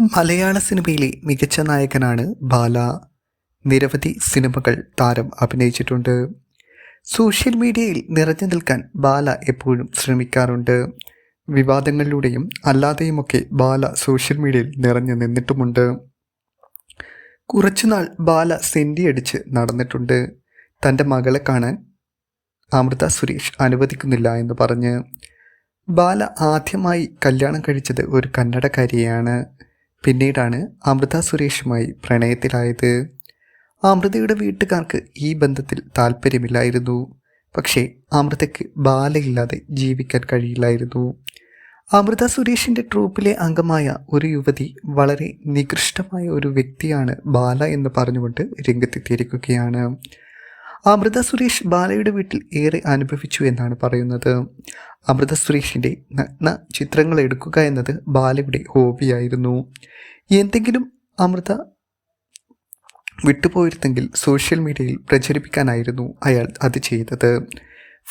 മലയാള സിനിമയിലെ മികച്ച നായകനാണ് ബാല. നിരവധി സിനിമകൾ താരം അഭിനയിച്ചിട്ടുണ്ട്. സോഷ്യൽ മീഡിയയിൽ നിറഞ്ഞു നിൽക്കാൻ ബാല എപ്പോഴും ശ്രമിക്കാറുണ്ട്. വിവാദങ്ങളിലൂടെയും അല്ലാതെയുമൊക്കെ ബാല സോഷ്യൽ മീഡിയയിൽ നിറഞ്ഞു നിന്നിട്ടുമുണ്ട്. കുറച്ചുനാൾ ബാല സെന്റി അടിച്ച് നടന്നിട്ടുണ്ട്. തന്റെ മകളെ കാണാൻ അമൃത സുരേഷ് അനുവദിക്കുന്നില്ല എന്ന് പറഞ്ഞ്. ബാല ആദ്യമായി കല്യാണം കഴിച്ചത് ഒരു കന്നഡക്കാരിയെയാണ് പിന്നീടാണ് അമൃത സുരേഷുമായി പ്രണയത്തിലായത്. അമൃതയുടെ വീട്ടുകാർക്ക് ഈ ബന്ധത്തിൽ താല്പര്യമില്ലായിരുന്നു. പക്ഷേ അമൃതയ്ക്ക് ബാലയില്ലാതെ ജീവിക്കാൻ കഴിയില്ലായിരുന്നു. അമൃത സുരേഷിന്റെ ട്രൂപ്പിലെ അംഗമായ ഒരു യുവതി വളരെ നികൃഷ്ടമായ ഒരു വ്യക്തിയാണ് ബാല എന്ന് പറഞ്ഞുകൊണ്ട് രംഗത്തെത്തിയിരിക്കുകയാണ്. അമൃത സുരേഷ് ബാലയുടെ വീട്ടിൽ ഏറെ അനുഭവിച്ചു എന്നാണ് പറയുന്നത്. അമൃത സുരേഷിന്റെ നഗ്ന ചിത്രങ്ങൾ എടുക്കുക എന്നത് ബാലയുടെ ഹോബിയായിരുന്നു. എന്തെങ്കിലും അമൃത വിട്ടുപോയിരുന്നെങ്കിൽ സോഷ്യൽ മീഡിയയിൽ പ്രചരിപ്പിക്കാനായിരുന്നു അയാൾ അത് ചെയ്തത്.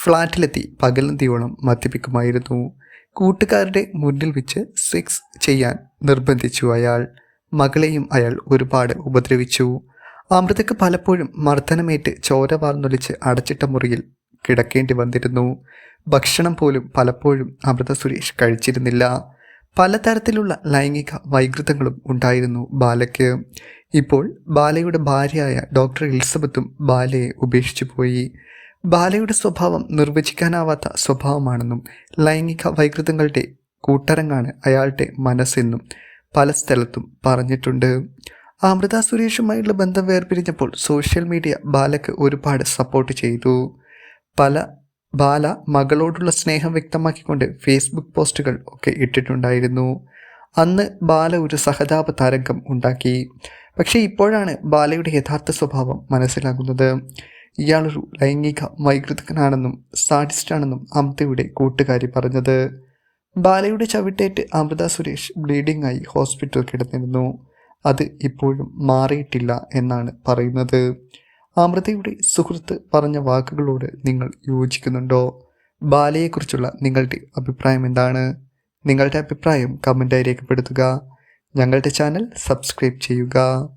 ഫ്ലാറ്റിലെത്തി പകലന്തിയോളം മദ്യപിക്കുമായിരുന്നു. കൂട്ടുകാരുടെ മുന്നിൽ വെച്ച് സെക്സ് ചെയ്യാൻ നിർബന്ധിച്ചു അയാൾ. മകളെയും അയാൾ ഒരുപാട് ഉപദ്രവിച്ചു. അമൃതയ്ക്ക് പലപ്പോഴും മർദ്ദനമേറ്റ് ചോര വാർന്നൊലിച്ച് അടച്ചിട്ട മുറിയിൽ കിടക്കേണ്ടി വന്നിരുന്നു. ഭക്ഷണം പോലും പലപ്പോഴും അമൃത സുരേഷ് കഴിച്ചിരുന്നില്ല. പലതരത്തിലുള്ള ലൈംഗിക വൈകൃതങ്ങളും ഉണ്ടായിരുന്നു ബാലയ്ക്ക്. ഇപ്പോൾ ബാലയുടെ ഭാര്യയായ ഡോക്ടർ എലിസബത്തും ബാലയെ ഉപേക്ഷിച്ചു പോയി. ബാലയുടെ സ്വഭാവം നിർവചിക്കാനാവാത്ത സ്വഭാവമാണെന്നും ലൈംഗിക വൈകൃതങ്ങളുടെ കൂട്ടരങ്ങാണ് അയാളുടെ മനസ്സെന്നും പല സ്ഥലത്തും പറഞ്ഞിട്ടുണ്ട്. അമൃത സുരേഷുമായുള്ള ബന്ധം വേർപിരിഞ്ഞപ്പോൾ സോഷ്യൽ മീഡിയ ബാലയ്ക്ക് ഒരുപാട് സപ്പോർട്ട് ചെയ്തു. പല ബാല മകളോടുള്ള സ്നേഹം വ്യക്തമാക്കിക്കൊണ്ട് ഫേസ്ബുക്ക് പോസ്റ്റുകൾ ഒക്കെ ഇട്ടിട്ടുണ്ടായിരുന്നു. അന്ന് ബാല ഒരു സഹതാപ തരംഗം ഉണ്ടാക്കി. പക്ഷേ ഇപ്പോഴാണ് ബാലയുടെ യഥാർത്ഥ സ്വഭാവം മനസ്സിലാകുന്നത്. ഇയാളൊരു ലൈംഗിക വൈകൃതകനാണെന്നും സാഡിസ്റ്റാണെന്നും അമൃതയുടെ കൂട്ടുകാരി പറഞ്ഞത്. ബാലയുടെ ചവിട്ടേറ്റ് അമൃത സുരേഷ് ബ്ലീഡിംഗ് ആയി ഹോസ്പിറ്റൽ കിടന്നിരുന്നു. അത് ഇപ്പോഴും മാറിയിട്ടില്ല എന്നാണ് പറയുന്നത്. അമൃതയുടെ സുഹൃത്ത് പറഞ്ഞ വാക്കുകളോട് നിങ്ങൾ യോജിക്കുന്നുണ്ടോ? ബാലയെക്കുറിച്ചുള്ള നിങ്ങളുടെ അഭിപ്രായം എന്താണ്? നിങ്ങളുടെ അഭിപ്രായം കമന്റായി രേഖപ്പെടുത്തുക. ഞങ്ങളുടെ ചാനൽ സബ്സ്ക്രൈബ് ചെയ്യുക.